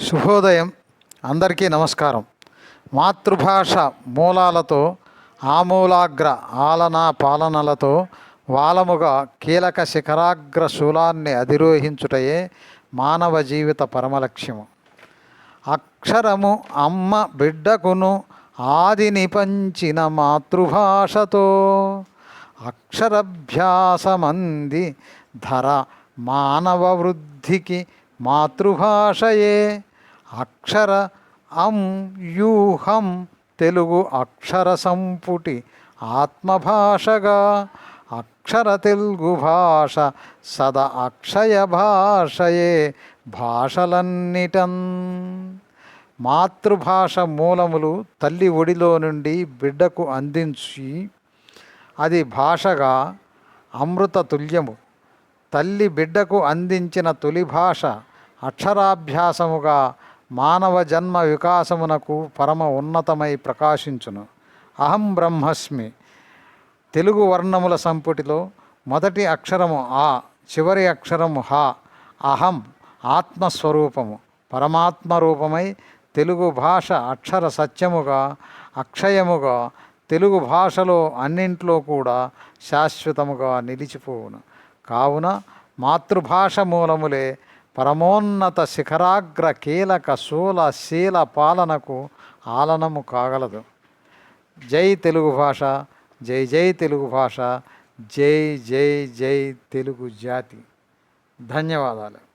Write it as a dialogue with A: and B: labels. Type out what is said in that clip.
A: శుభోదయం. అందరికీ నమస్కారం. మాతృభాష మూలాలతో ఆమూలాగ్ర ఆలనా పాలనలతో వాలముగా కీలక శిఖరాగ్ర శూలాన్ని అధిరోహించుటయే మానవ జీవిత పరమలక్ష్యము. అక్షరము అమ్మ బిడ్డకును ఆదిని పంచిన మాతృభాషతో అక్షరభ్యాసమంది ధర మానవ వృద్ధికి మాతృభాషయే. అక్షర అం యూహం తెలుగు అక్షర సంపుటి ఆత్మభాషగా. అక్షర తెలుగు భాష సద అక్షయ భాషయే భాషలన్నిటం మాతృభాష మూలములు తల్లి ఒడిలో నుండి బిడ్డకు అందించి అది భాషగా అమృత తుల్యము. తల్లి బిడ్డకు అందించిన తొలి భాష అక్షరాభ్యాసముగా మానవ జన్మ వికాసమునకు పరమ ఉన్నతమై ప్రకాశించును. అహం బ్రహ్మస్మి. తెలుగు వర్ణముల సంపుటిలో మొదటి అక్షరము ఆ చివరి అక్షరము హ అహం ఆత్మస్వరూపము. పరమాత్మ రూపమై తెలుగు భాష అక్షర సత్యముగా అక్షయముగా తెలుగు భాషలో అన్నింట్లో కూడా శాశ్వతముగా నిలిచిపోవును. కావున మాతృభాష మూలములే పరమోన్నత శిఖరాగ్ర కీలక శూల శీల పాలనకు ఆలనము కాగలదు. జై తెలుగు భాష జై జై తెలుగు భాష జై జై జై తెలుగు జాతి. ధన్యవాదాలు.